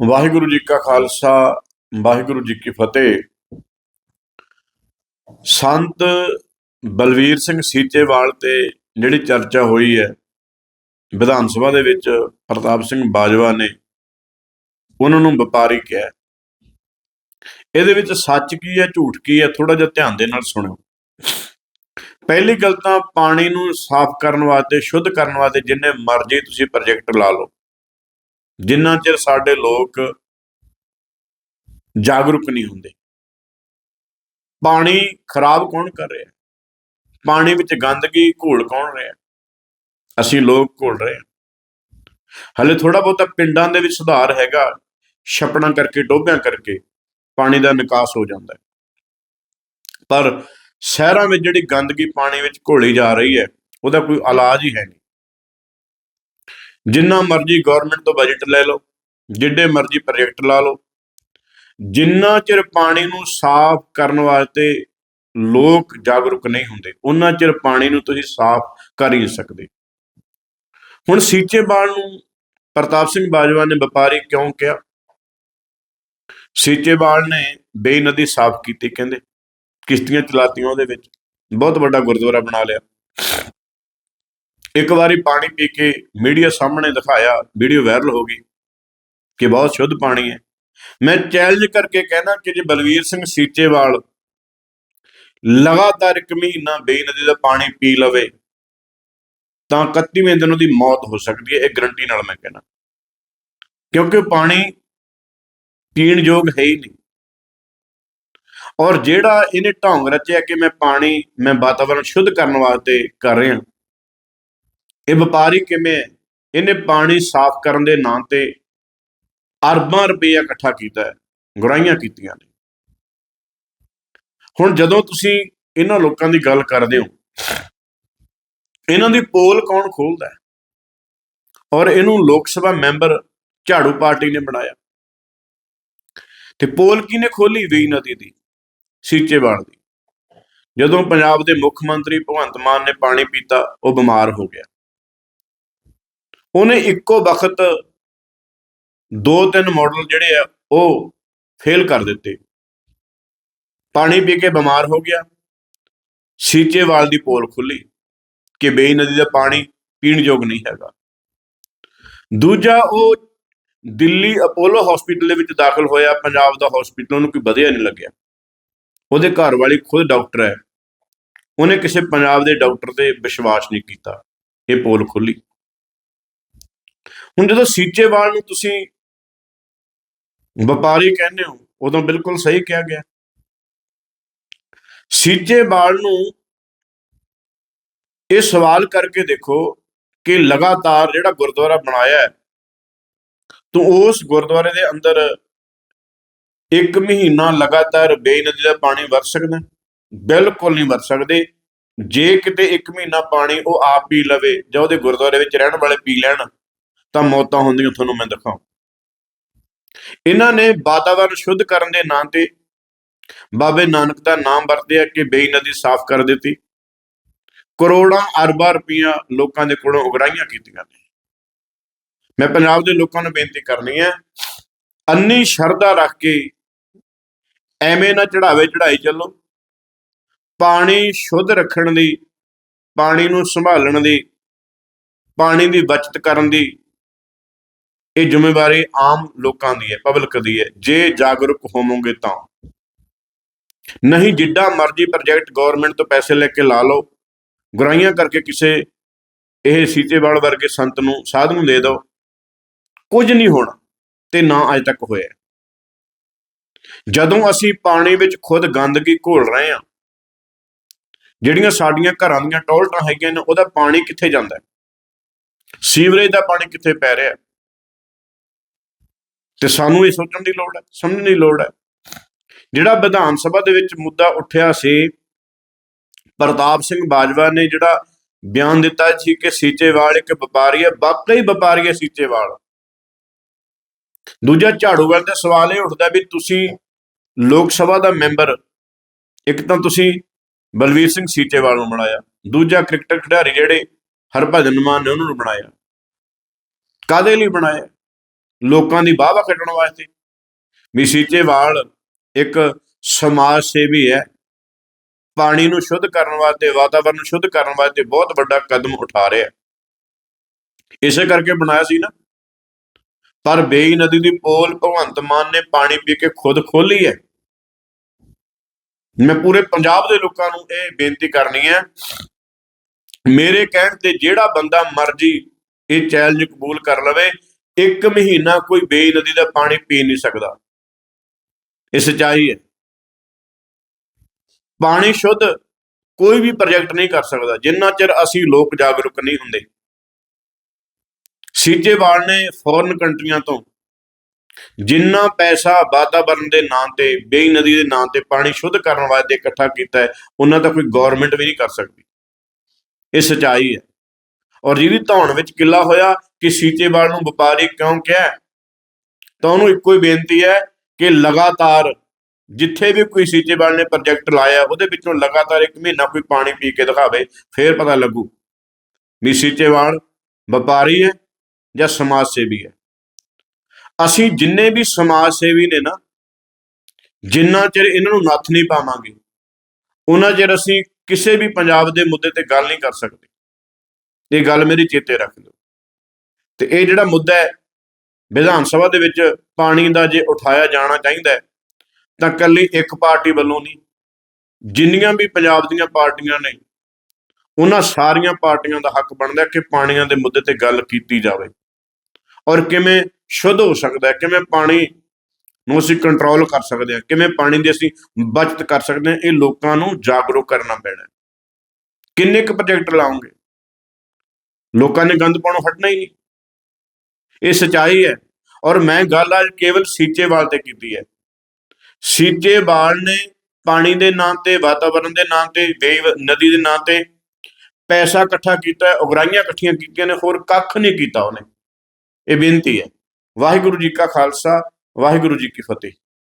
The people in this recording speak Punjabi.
ਵਾਹਿਗੁਰੂ ਜੀ ਕਾ ਖਾਲਸਾ, ਵਾਹਿਗੁਰੂ ਜੀ ਕੀ ਫਤਿਹ। ਸੰਤ ਬਲਵੀਰ ਸਿੰਘ ਸੀਚੇਵਾਲ ਤੇ ਜਿਹੜੀ ਚਰਚਾ ਹੋਈ ਹੈ, ਵਿਧਾਨ ਸਭਾ ਦੇ ਵਿੱਚ ਪ੍ਰਤਾਪ ਸਿੰਘ ਬਾਜਵਾ ਨੇ, ਉਹਨਾਂ ਨੂੰ ਵਪਾਰੀ ਕਿਹਾ। ਇਹਦੇ ਵਿੱਚ ਸੱਚ ਕੀ ਹੈ, ਝੂਠ ਕੀ ਹੈ ਥੋੜਾ ਜਿਹਾ ਧਿਆਨ ਦੇ ਨਾਲ ਸੁਣਿਓ। ਪਹਿਲੀ ਗੱਲ ਤਾਂ ਪਾਣੀ ਨੂੰ ਸਾਫ਼ ਕਰਨ ਵਾਸਤੇ, ਸ਼ੁੱਧ ਕਰਨ ਵਾਸਤੇ ਜਿੰਨੇ ਮਰਜ਼ੀ ਤੁਸੀਂ ਪ੍ਰੋਜੈਕਟ ਲਾ ਲਓ। ਜਿੰਨਾ ਚਿਰ ਸਾਡੇ ਲੋਕ ਜਾਗਰੂਕ ਨਹੀਂ ਹੁੰਦੇ। ਪਾਣੀ ਖਰਾਬ ਕੌਣ ਕਰ ਰਿਹਾ? ਪਾਣੀ ਵਿੱਚ ਗੰਦਗੀ ਘੋਲ ਕੌਣ ਰਿਹਾ? ਅਸੀਂ ਲੋਕ ਘੋਲ ਰਹੇ ਹਾਂ। ਹਲੇ ਥੋੜਾ ਬਹੁਤਾ ਪਿੰਡਾਂ ਦੇ ਵਿੱਚ ਸੁਧਾਰ ਹੈਗਾ। ਛਪਣਾ ਕਰਕੇ, ਡੋਬਿਆਂ ਕਰਕੇ ਪਾਣੀ ਦਾ ਨਿਕਾਸ ਹੋ ਜਾਂਦਾ ਹੈ। ਪਰ ਸ਼ਹਿਰਾਂ ਵਿੱਚ ਜਿਹੜੀ ਗੰਦਗੀ ਪਾਣੀ ਵਿੱਚ ਘੋਲੀ ਜਾ ਰਹੀ ਹੈ, ਉਹਦਾ ਕੋਈ ਇਲਾਜ ਹੀ ਹੈ ਨਹੀਂ। ਜਿੰਨਾ ਮਰਜ਼ੀ ਗਵਰਨਮੈਂਟ ਤੋਂ ਬਜਟ ਲੈ ਲਓ, ਜਿੱਡੇ ਮਰਜ਼ੀ ਪ੍ਰੋਜੈਕਟ ਲਾ ਲਓ, ਜਿੰਨਾ ਚਿਰ ਪਾਣੀ ਨੂੰ ਸਾਫ਼ ਕਰਨ ਵਾਸਤੇ ਲੋਕ ਜਾਗਰੂਕ ਨਹੀਂ ਹੁੰਦੇ ਉਹਨਾਂ ਚਿਰ ਪਾਣੀ ਨੂੰ ਤੁਸੀਂ ਸਾਫ਼ ਕਰ ਹੀ ਨਹੀਂ ਸਕਦੇ। ਹੁਣ ਸੀਚੇਵਾਲ ਨੂੰ ਪ੍ਰਤਾਪ ਸਿੰਘ ਬਾਜਵਾ ਨੇ ਵਪਾਰੀ ਕਿਉਂ ਕਿਹਾ? ਸੀਚੇਵਾਲ ਨੇ ਬੇਈ ਨਦੀ ਸਾਫ਼ ਕੀਤੀ, ਕਹਿੰਦੇ ਕਿਸ਼ਤੀਆਂ ਚਲਾਤੀਆਂ ਉਹਦੇ ਵਿੱਚ, ਬਹੁਤ ਵੱਡਾ ਗੁਰਦੁਆਰਾ ਬਣਾ ਲਿਆ। ਇੱਕ ਵਾਰੀ ਪਾਣੀ ਪੀ ਕੇ ਮੀਡੀਆ ਸਾਹਮਣੇ ਦਿਖਾਇਆ, ਵੀਡੀਓ ਵਾਇਰਲ ਹੋ ਗਈ ਕਿ ਬਹੁਤ ਸ਼ੁੱਧ ਪਾਣੀ ਹੈ। ਮੈਂ ਚੈਲੰਜ ਕਰਕੇ ਕਹਿੰਦਾ ਕਿ ਜੇ ਬਲਵੀਰ ਸਿੰਘ ਸੀਚੇਵਾਲ ਲਗਾਤਾਰ ਇੱਕ ਮਹੀਨਾ ਬੇਈ ਨਦੀ ਦਾ ਪਾਣੀ ਪੀ ਲਵੇ, ਤਾਂ 31ਵੇਂ ਦਿਨ ਉਹਦੀ ਮੌਤ ਹੋ ਸਕਦੀ ਹੈ, ਇਹ ਗਰੰਟੀ ਨਾਲ ਮੈਂ ਕਹਿਣਾ ਕਿਉਂਕਿ ਉਹ ਪਾਣੀ ਪੀਣ ਯੋਗ ਹੈ ਹੀ ਨਹੀਂ। ਔਰ ਜਿਹੜਾ ਇਹਨੇ ਢੌਂਗ ਰਚਿਆ ਕਿ ਮੈਂ ਪਾਣੀ, ਮੈਂ ਵਾਤਾਵਰਣ ਸ਼ੁੱਧ ਕਰਨ ਵਾਸਤੇ ਕਰ ਰਿਹਾ ਇਹ ਵਪਾਰੀ ਕਿਵੇਂ ਹੈ? ਇਹਨੇ ਪਾਣੀ ਸਾਫ਼ ਕਰਨ ਦੇ ਨਾਂ ਤੇ ਅਰਬਾਂ ਰੁਪਏ ਇਕੱਠਾ ਕੀਤਾ ਹੈ, ਗੁਰਾਈਆਂ ਕੀਤੀਆਂ ਨੇ। ਹੁਣ ਜਦੋਂ ਤੁਸੀਂ ਇਹਨਾਂ ਲੋਕਾਂ ਦੀ ਗੱਲ ਕਰਦੇ ਹੋ, ਇਹਨਾਂ ਦੀ ਪੋਲ ਕੌਣ ਖੋਲਦਾ ਹੈ? ਔਰ ਇਹਨੂੰ ਲੋਕ ਸਭਾ ਮੈਂਬਰ ਝਾੜੂ ਪਾਰਟੀ ਨੇ ਬਣਾਇਆ। ਤੇ ਪੋਲ ਕਿਹਨੇ ਖੋਲੀ? ਵੇਈ ਨਦੀ ਦੀ, ਸੀਚੇਵਾਲ ਦੀ। ਜਦੋਂ ਪੰਜਾਬ ਦੇ ਮੁੱਖ ਮੰਤਰੀ ਭਗਵੰਤ ਮਾਨ ਨੇ ਪਾਣੀ ਪੀਤਾ, ਉਹ ਬਿਮਾਰ ਹੋ ਗਿਆ। ਉਹਨੇ ਇੱਕੋ ਵਕਤ ਦੋ ਤਿੰਨ ਮਾਡਲ ਜਿਹੜੇ ਆ, ਉਹ ਫੇਲ ਕਰ ਦਿੱਤੇ। ਪਾਣੀ ਪੀ ਕੇ ਬਿਮਾਰ ਹੋ ਗਿਆ। ਸੀਚੇਵਾਲ ਦੀ ਪੋਲ ਖੁੱਲੀ ਕਿ ਬੇਈ ਨਦੀ ਦਾ ਪਾਣੀ ਪੀਣ ਯੋਗ ਨਹੀਂ ਹੈਗਾ। ਦੂਜਾ, ਉਹ ਦਿੱਲੀ ਅਪੋਲੋ ਹਸਪੀਟਲ ਦੇ ਵਿੱਚ ਦਾਖਲ ਹੋਇਆ। ਪੰਜਾਬ ਦਾ ਹਸਪੀਟਲ ਉਹਨੂੰ ਕੋਈ ਵਧੀਆ ਨਹੀਂ ਲੱਗਿਆ। ਉਹਦੇ ਘਰ ਵਾਲੀ ਖੁਦ ਡਾਕਟਰ ਹੈ। ਉਹਨੇ ਕਿਸੇ ਪੰਜਾਬ ਦੇ ਡਾਕਟਰ ਤੇ ਵਿਸ਼ਵਾਸ ਨਹੀਂ ਕੀਤਾ। ਇਹ ਪੋਲ ਖੁੱਲੀ। ਹੁਣ ਜਦੋਂ ਸੀਚੇਵਾਲ ਨੂੰ ਤੁਸੀਂ ਵਪਾਰੀ ਕਹਿੰਦੇ ਹੋ, ਉਦੋਂ ਬਿਲਕੁਲ ਸਹੀ ਕਿਹਾ ਗਿਆ। ਸੀਚੇਵਾਲ ਨੂੰ ਇਹ ਸਵਾਲ ਕਰਕੇ ਦੇਖੋ ਕਿ ਲਗਾਤਾਰ ਜਿਹੜਾ ਗੁਰਦੁਆਰਾ ਬਣਾਇਆ ਹੈ, ਤੂੰ ਉਸ ਗੁਰਦੁਆਰੇ ਦੇ ਅੰਦਰ ਇੱਕ ਮਹੀਨਾ ਲਗਾਤਾਰ ਬੇਨਦੀ ਦਾ ਪਾਣੀ ਵਰਤ ਸਕਦਾ ਬਿਲਕੁਲ ਨਹੀਂ ਵਰਤ ਸਕਦੇ। ਜੇ ਕਿਤੇ ਇੱਕ ਮਹੀਨਾ ਪਾਣੀ ਉਹ ਆਪ ਪੀ ਲਵੇ ਜਾਂ ਉਹਦੇ ਗੁਰਦੁਆਰੇ ਵਿੱਚ ਰਹਿਣ ਵਾਲੇ ਪੀ ਲੈਣ ਤਾਂ ਮੌਤਾਂ ਹੁੰਦੀਆਂ, ਤੁਹਾਨੂੰ ਮੈਂ ਦਿਖਾਉਂ। ਇਹਨਾਂ ਨੇ ਵਾਤਾਵਰਣ ਸ਼ੁੱਧ ਕਰਨ ਦੇ ਨਾਂ ਤੇ ਬਾਬੇ ਨਾਨਕ ਦਾ ਨਾਮ ਵਰਤਿਆ ਕਿ ਬੇਈ ਨਦੀ ਸਾਫ਼ ਕਰ ਦਿੱਤੀ। ਕਰੋੜਾਂ ਅਰਬਾਂ ਰੁਪਈਆ ਲੋਕਾਂ ਦੇ ਕੋਲੋਂ ਉਗਰਾਈਆਂ ਕੀਤੀਆਂ ਨੇ। ਮੈਂ ਪੰਜਾਬ ਦੇ ਲੋਕਾਂ ਨੂੰ ਬੇਨਤੀ ਕਰਨੀ ਹੈ ਅੰਨੀ ਸ਼ਰਧਾ ਰੱਖ ਕੇ ਐਵੇਂ ਨਾ ਚੜਾਵੇ ਚੜਾਈ ਚੱਲੋ। ਪਾਣੀ ਸ਼ੁੱਧ ਰੱਖਣ ਦੀ, ਪਾਣੀ ਨੂੰ ਸੰਭਾਲਣ ਦੀ, ਪਾਣੀ ਦੀ ਬਚਤ ਕਰਨ ਦੀ ਇਹ ਜ਼ਿੰਮੇਵਾਰੀ ਆਮ ਲੋਕਾਂ ਦੀ ਹੈ ਪਬਲਿਕ ਦੀ ਹੈ। ਜੇ ਜਾਗਰੂਕ ਹੋਵੋਗੇ ਤਾਂ। ਨਹੀਂ, ਜਿੱਡਾ ਮਰਜ਼ੀ ਪ੍ਰੋਜੈਕਟ ਗਵਰਨਮੈਂਟ ਤੋਂ ਪੈਸੇ ਲੈ ਕੇ ਲਾ ਲਓ, ਗੁਰਾਈਆਂ ਕਰਕੇ ਕਿਸੇ ਇਹ ਸੀਚੇਵਾਲ ਵਰਗੇ ਸੰਤ ਨੂੰ ਸਾਧ ਨੂੰ ਦੇ ਦਿਓ, ਕੁਝ ਨਹੀਂ ਹੋਣਾ ਤੇ ਨਾ ਅਜ ਤੱਕ ਹੋਇਆ। ਜਦੋਂ ਅਸੀਂ ਪਾਣੀ ਵਿੱਚ ਖੁਦ ਗੰਦਗੀ ਘੋਲ ਰਹੇ ਹਾਂ, ਜਿਹੜੀਆਂ ਸਾਡੀਆਂ ਘਰਾਂ ਦੀਆਂ ਟੋਲਟਾਂ ਹੈਗੀਆਂ ਨੇ, ਉਹਦਾ ਪਾਣੀ ਕਿੱਥੇ ਜਾਂਦਾ ਸੀਵਰੇਜ ਦਾ ਪਾਣੀ ਕਿੱਥੇ ਪੈ ਰਿਹਾ ਤੇ ਸਾਨੂੰ ਇਹ ਸੋਚਣ ਦੀ ਲੋੜ ਹੈ, ਸਮਝਣ ਦੀ ਲੋੜ ਹੈ। ਜਿਹੜਾ ਵਿਧਾਨ ਸਭਾ ਦੇ ਵਿੱਚ ਮੁੱਦਾ ਉੱਠਿਆ ਸੀ, ਪ੍ਰਤਾਪ ਸਿੰਘ ਬਾਜਵਾ ਨੇ ਜਿਹੜਾ ਬਿਆਨ ਦਿੱਤਾ ਸੀ ਕਿ ਸੀਚੇਵਾਲ ਇੱਕ ਵਪਾਰੀ ਹੈ, ਵਾਕਈ ਵਪਾਰੀ ਹੈ ਸੀਚੇਵਾਲ। ਦੂਜਾ ਝਾੜੂ ਝਾੜੂਵਾਲ ਦਾ ਸਵਾਲ ਇਹ ਉੱਠਦਾ ਵੀ ਤੁਸੀਂ ਲੋਕ ਸਭਾ ਦਾ ਮੈਂਬਰ, ਇੱਕ ਤਾਂ ਤੁਸੀਂ ਬਲਵੀਰ ਸਿੰਘ ਸੀਚੇਵਾਲ ਨੂੰ ਬਣਾਇਆ, ਦੂਜਾ ਕ੍ਰਿਕਟ ਖਿਡਾਰੀ ਜਿਹੜੇ ਹਰਭਜਨ ਮਾਨ ਨੇ ਉਹਨਾਂ ਨੂੰ ਬਣਾਇਆ। ਕਾਦੇ ਲਈ ਬਣਾਇਆ? ਲੋਕਾਂ ਦੀ ਵਾਹ ਕੱਢਣ ਵਾਸਤੇ। ਵੀ ਇੱਕ ਸਮਾਜ ਸੇਵੀ ਹੈ। ਪਾਣੀ ਨੂੰ ਸ਼ੁੱਧ ਕਰਨ ਵਾਸਤੇ, ਵਾਤਾਵਰਨ ਨੂੰ ਸ਼ੁੱਧ ਕਰਨ ਵਾਸਤੇ ਬਹੁਤ ਵੱਡਾ ਕਦਮ ਉਠਾ ਰਿਹਾ ਇਸੇ ਕਰਕੇ ਬਣਾਇਆ ਸੀ ਨਾ। ਪਰ ਬੇਈ ਨਦੀ ਦੀ ਪੋਲ ਭਗਵੰਤ ਮਾਨ ਨੇ ਪਾਣੀ ਪੀ ਕੇ ਖੁਦ ਖੋਲੀ ਹੈ। ਮੈਂ ਪੂਰੇ ਪੰਜਾਬ ਦੇ ਲੋਕਾਂ ਨੂੰ ਇਹ ਬੇਨਤੀ ਕਰਨੀ ਹੈ। ਮੇਰੇ ਕਹਿਣ ਤੇ ਜਿਹੜਾ ਬੰਦਾ ਮਰਜ਼ੀ ਇਹ ਚੈਲੰਜ ਕਬੂਲ ਕਰ ਲਵੇ ਇੱਕ ਮਹੀਨਾ ਕੋਈ ਬੇਈ ਨਦੀ ਦਾ ਪਾਣੀ ਪੀ ਨਹੀਂ ਸਕਦਾ। ਇਹ ਸੱਚਾਈ ਹੈ। ਪਾਣੀ ਸ਼ੁੱਧ ਕੋਈ ਵੀ ਪ੍ਰੋਜੈਕਟ ਨਹੀਂ ਕਰ ਸਕਦਾ। ਜਿੰਨਾ ਚਿਰ ਅਸੀਂ ਲੋਕ ਜਾਗਰੂਕ ਨਹੀਂ ਹੁੰਦੇ। ਸੀਚੇਵਾਲ ਨੇ ਫੋਰਨ ਕੰਟਰੀਆਂ ਤੋਂ ਜਿੰਨਾ ਪੈਸਾ ਵਾਤਾਵਰਣ ਦੇ ਨਾਂ ਤੇ, ਬੇਈ ਨਦੀ ਦੇ ਨਾਂ ਤੇ ਪਾਣੀ ਸ਼ੁੱਧ ਕਰਨ ਵਾਸਤੇ ਇਕੱਠਾ ਕੀਤਾ ਹੈ, ਉਹਨਾਂ ਦਾ ਕੋਈ ਗਵਰਨਮੈਂਟ ਵੀ ਨਹੀਂ ਕਰ ਸਕਦੀ। ਇਹ ਸਚਾਈ ਹੈ। ਔਰ ਜਿਹਦੀ ਧੌਣ ਵਿੱਚ ਕਿੱਲਾ ਹੋਇਆ ਕਿ ਸੀਚੇਵਾਲ ਨੂੰ ਵਪਾਰੀ ਕਿਉਂ ਕਿਹਾ? ਤਾਂ ਉਹਨੂੰ ਇੱਕੋ ਹੀ ਬੇਨਤੀ ਹੈ ਕਿ ਲਗਾਤਾਰ ਜਿੱਥੇ ਵੀ ਕੋਈ ਸੀਚੇਵਾਲ ਨੇ ਪ੍ਰੋਜੈਕਟ ਲਾਇਆ, ਉਹਦੇ ਵਿੱਚੋਂ ਲਗਾਤਾਰ ਇੱਕ ਮਹੀਨਾ ਕੋਈ ਪਾਣੀ ਪੀ ਕੇ ਦਿਖਾਵੇ, ਫੇਰ ਪਤਾ ਲੱਗੂ ਵੀ ਸੀਚੇਵਾਲ ਵਪਾਰੀ ਹੈ ਜਾਂ ਸਮਾਜ ਸੇਵੀ ਹੈ। ਅਸੀਂ ਜਿੰਨੇ ਵੀ ਸਮਾਜ ਸੇਵੀ ਨੇ ਨਾ, ਜਿੰਨਾ ਚਿਰ ਇਹਨਾਂ ਨੂੰ ਨੱਥ ਨਹੀਂ ਪਾਵਾਂਗੇ, ਉਹਨਾਂ ਚਿਰ ਅਸੀਂ ਕਿਸੇ ਵੀ ਪੰਜਾਬ ਦੇ ਮੁੱਦੇ ਤੇ ਗੱਲ ਨਹੀਂ ਕਰ ਸਕਦੇ। ਇਹ ਗੱਲ ਮੇਰੀ ਚੇਤੇ ਰੱਖ ਲਓ। ਤੇ ਇਹ ਜਿਹੜਾ ਮੁੱਦਾ ਹੈ, ਵਿਧਾਨ ਸਭਾ ਦੇ ਵਿੱਚ ਪਾਣੀ ਦਾ ਜੇ ਉਠਾਇਆ ਜਾਣਾ ਚਾਹੀਦਾ ਹੈ, ਤਾਂ ਕੱਲੀ ਇੱਕ ਪਾਰਟੀ ਵੱਲੋਂ ਨਹੀਂ। ਜਿੰਨੀਆਂ ਵੀ ਪੰਜਾਬ ਦੀਆਂ ਪਾਰਟੀਆਂ ਨੇ, ਉਹਨਾਂ ਸਾਰੀਆਂ ਪਾਰਟੀਆਂ ਦਾ ਹੱਕ ਬਣਦਾ ਕਿ ਪਾਣੀਆਂ ਦੇ ਮੁੱਦੇ ਤੇ ਗੱਲ ਕੀਤੀ ਜਾਵੇ। ਔਰ ਕਿਵੇਂ ਸ਼ੁੱਧ ਹੋ ਸਕਦਾ ਹੈ, ਕਿਵੇਂ ਪਾਣੀ ਨੂੰ ਅਸੀਂ ਕੰਟਰੋਲ ਕਰ ਸਕਦੇ ਹਾਂ, ਕਿਵੇਂ ਪਾਣੀ ਦੀ ਅਸੀਂ ਬਚਤ ਕਰ ਸਕਦੇ ਹਾਂ, ਇਹ ਲੋਕਾਂ ਨੂੰ ਜਾਗਰੂਕ ਕਰਨਾ ਪੈਣਾ ਕਿੰਨੇ ਕੁ ਪ੍ਰੋਜੈਕਟ ਲਾਉਂਗੇ? ਲੋਕਾਂ ਨੇ ਗੰਦ ਪਾਉਣੋਂ ਹਟਣਾ ਹੀ ਨਹੀਂ। ਇਹ ਸਚਾਈ ਹੈ ਔਰ ਮੈਂ ਗੱਲ ਅੱਜ ਕੇਵਲ ਸੀਚੇਵਾਲ ਤੇ ਕੀਤੀ ਹੈ। ਸੀਚੇਵਾਲ ਨੇ ਪਾਣੀ ਦੇ ਨਾਂ ਤੇ ਵਾਤਾਵਰਣ ਦੇ ਨਾਂ ਤੇ, ਵੇਵ ਨਦੀ ਦੇ ਨਾਂ ਤੇ ਪੈਸਾ ਇਕੱਠਾ ਕੀਤਾ ਹੈ ਉਗਰਾਈਆਂ ਇਕੱਠੀਆਂ ਕੀਤੀਆਂ ਨੇ, ਹੋਰ ਕੱਖ ਨਹੀਂ ਕੀਤਾ ਉਹਨੇ। ਇਹ ਬੇਨਤੀ ਹੈ। ਵਾਹਿਗੁਰੂ ਜੀ ਕਾ ਖਾਲਸਾ, ਵਾਹਿਗੁਰੂ ਜੀ ਕੀ ਫਤਿਹ।